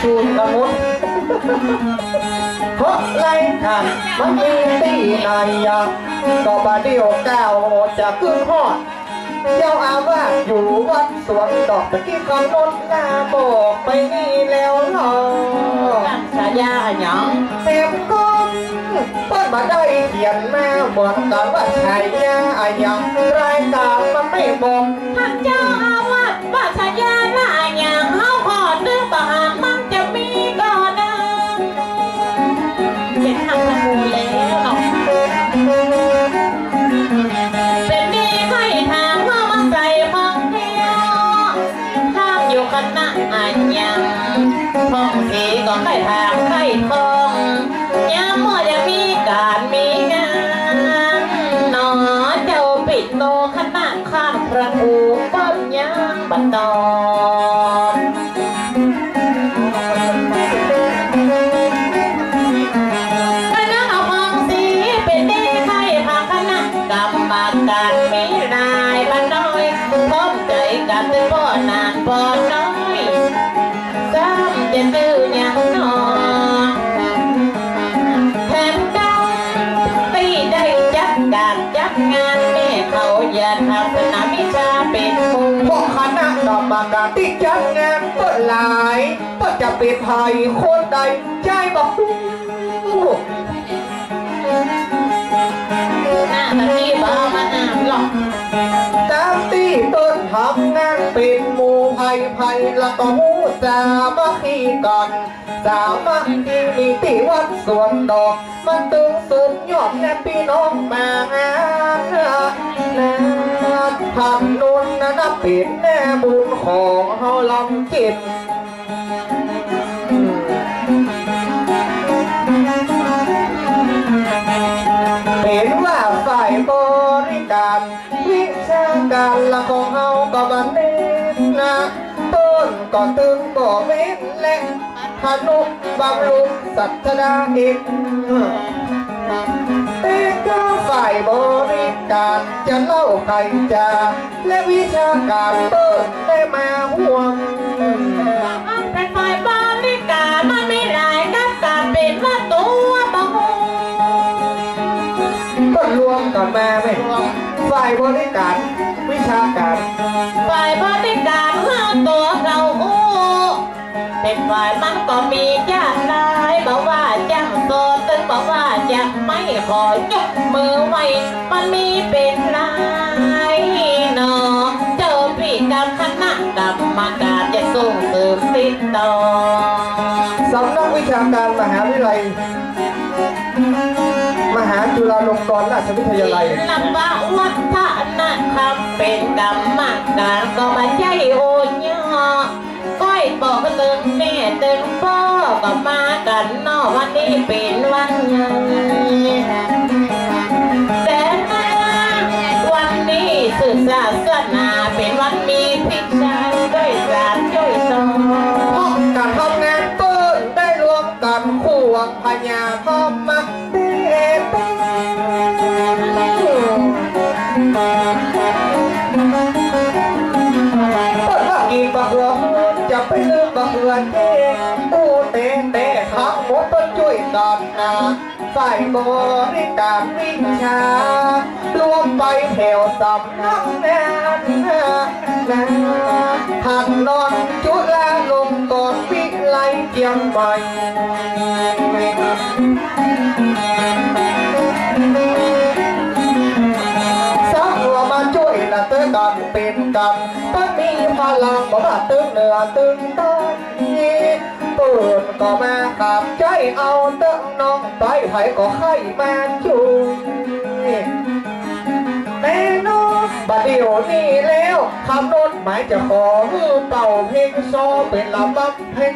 ชูนกระมุดเพราะไรกันมันมีตีนอะก็บาเดียวเก้าวจะขึ้นหอดเจ้าอาวาสอยู่วัดสวนดอกตะกี้คำนนลาบอกไปนี่แล้วหรอฉายาหยังเต็มก้นเปิ้นมาได้เขียนมาเหมือนกันว่าชายาอะยังรายการมันไม่บอก ซ้ำจะดื้อยังนอแถมดังตีได้จัดการจัดงานแม่เขาอย่าทำสนามวิชาเป็นมุงพวกคณะกรรมการที่จัดงานเปิดหลายเปิดจะเป็นไทยคนใดใจบอกหน้าตะกี้บ้ามาอ่านหรอกตามที่ต้นทำงานเป็นหมู่ ไผ่ไผ่ละก็หูสามัคคีกันสามัคคีมีที่วัดสวนดอก มันตึงสุดยอดแน่พี่น้องมางนนะทำนุนนะนับปิดแน่บุญของเฮาลำกินเห็นว่าฝ่ายบริการวิชาการละของเฮาก็บันเนนะ ต้นก็ตึงบ่เว้นและทนุบำรุงสัตดาอิกแต่ก็ฝ่ายบริการจะเล่าใครจะและวิชาการต้นได้มาห่วงเป็นฝ่ายบริการมันไม่หลายกับการเป็นว่าตัวบังคับก็รวมกันมาไหมฝ่ายบริการวิชาการฝ่ายบริ เป็นฝ่ายมันก็มีจ้างนายบอกว่าจ้างโซตึงบอกว่าจะไม่ขอยกมือไว้มันมีเป็นลายเนาะเจ้าพี่กับคณะกรรมการจะส่งเสริมติดต่อสำนักวิชาการมหาวิทยาลัยมหาจุฬาลงกรณราชวิทยาลัยศิลปะวัฒนธรรมเป็นกรรมการก็มาใจโอนย่อก้อย บอกตึงแม่ตึงพ่อก็มากันนอวันนี้เป็นวันใหญ่แต่นะวันนี้สื่อศาสนาเป็นวันมีพิชัยด้วยสารด้วยสองพราะการทำงานต้นได้รวมกันควงพญาพอมักเตเต ไปลืมบักเอือเตตู้เตเตทั้งหมดต้นช่วยกันนะฝ่ายบริการวิชารวมไปแถวสำนักงานนะหันนอนจุฬาลงกรณ์วิไลเจียงใหม่ กันเป็นกันต้องมีพลังบอกว่าตึงเหนือตึงใต้ปืนก็แมาขับใจเอาเติ้งน้องไปไผก็ให้มาช่วยแน่นอนบัดเดี๋ยวนี้แล้วคำน้นหมายจะขอฮือเป่าเพลงโซเป็นลำบับเพลง